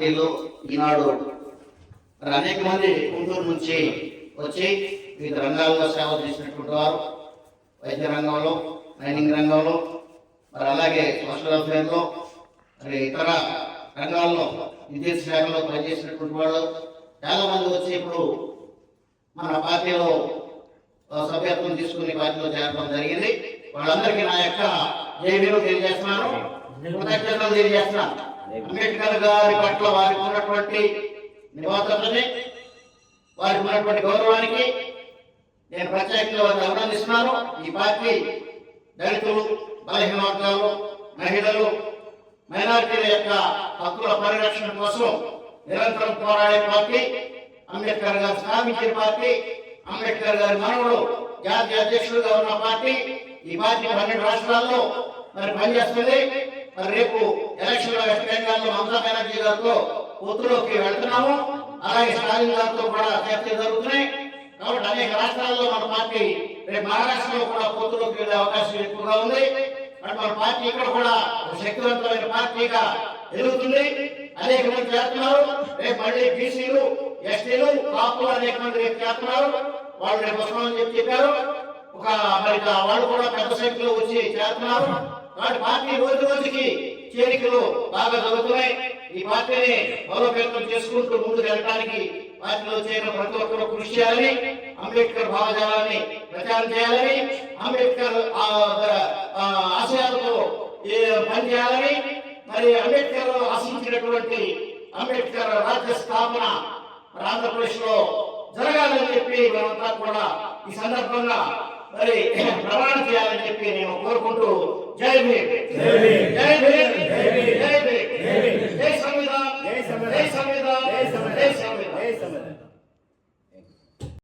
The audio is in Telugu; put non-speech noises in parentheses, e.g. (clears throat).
పార్టీలు ఈనాడు మరి అనేక మంది గుంటూరు నుంచి వచ్చి వివిధ రంగాల్లో సేవ చేసినటువంటి వారు వైద్య రంగంలో మైనింగ్ రంగంలో మరి అలాగే సోషల్ వెల్ఫేర్లో మరి ఇతర రంగాల్లో విద్యుత్ శాఖలో పనిచేసినటువంటి వాళ్ళు చాలా మంది వచ్చి ఇప్పుడు మన పార్టీలో సభ్యత్వం తీసుకుని పార్టీలో చేరడం జరిగింది. వాళ్ళందరికీ నా యొక్క జైవీలు తెలియజేస్తున్నాను. కృతజ్ఞతలు తెలియజేస్తున్నాను. అంబేద్కర్ గారి పట్ల వారికి ఉన్నటువంటి నివాసతని వారికి ఉన్నటువంటి గౌరవానికి నేను ప్రత్యేకంగా వారిని అభినందిస్తున్నాను. ఈ పార్టీ దళితులు బలహీన వర్గాలు మహిళలు మైనార్టీల యొక్క హక్కుల పరిరక్షణ కోసం నిరంతరం పోరాడే పార్టీ అంబేద్కర్ గారు స్థాపించిన పార్టీ అంబేద్కర్ గారి మనవుడు జాతీయ అధ్యక్షుడుగా ఉన్న పార్టీ. ఈ పార్టీ పన్నెండు రాష్ట్రాల్లో మరి పనిచేస్తుంది. మరి రేపు ఎలక్షన్లో వెస్ట్ బెంగాల్లో మమతా బెనర్జీ గారితో పొత్తులోకి వెళ్తున్నాము. అలాగే స్టాలిన్ గారితో కూడా చర్చలు జరుగుతున్నాయి. కాబట్టి అనేక రాష్ట్రాల్లో మన పార్టీ రేపు మహారాష్ట్రలో కూడా పొత్తులోకి వెళ్ళే అవకాశం ఎక్కువగా ఉంది. మరి మన పార్టీ ఇక్కడ కూడా శక్తివంతమైన పార్టీగా ఎదుగుతుంది. అనేక మంది చేస్తున్నారు. రేపు మళ్ళీ బీసీలు ఎస్టీలు కాపులు అనేక మంది రేపు చేస్తున్నారు. వాళ్ళు రేపు వస్తామని చెప్పి చెప్పారు. ఒక మరి వాళ్ళు కూడా పెద్ద సంఖ్యలో వచ్చి చేస్తున్నారు. నాటి పార్టీ రోజు రోజుకి చేరికలు బాగా జరుగుతున్నాయి. ఈ పార్టీని బలోపేతం చేసుకుంటూ ముందుకు వెళ్ళడానికి పార్టీలో చేరిన ప్రతి ఒక్కరూ కృషి చేయాలని అంబేద్కర్ భావజాలాన్ని ప్రచారం చేయాలని అంబేద్కర్ ఆ, ఆశయాలతో పనిచేయాలని మరి అంబేద్కర్ ఆశించినటువంటి అంబేద్కర్ రాజ్య స్థాపన ఆంధ్రప్రదేశ్లో జరగాలని చెప్పి మనమంతా కూడా ఈ సందర్భంగా మరి (clears throat) ప్రమాణం చేయాలని చెప్పి నేను కోరుకుంటూ જય ભીમ. જય ભીમ. જય ભીમ.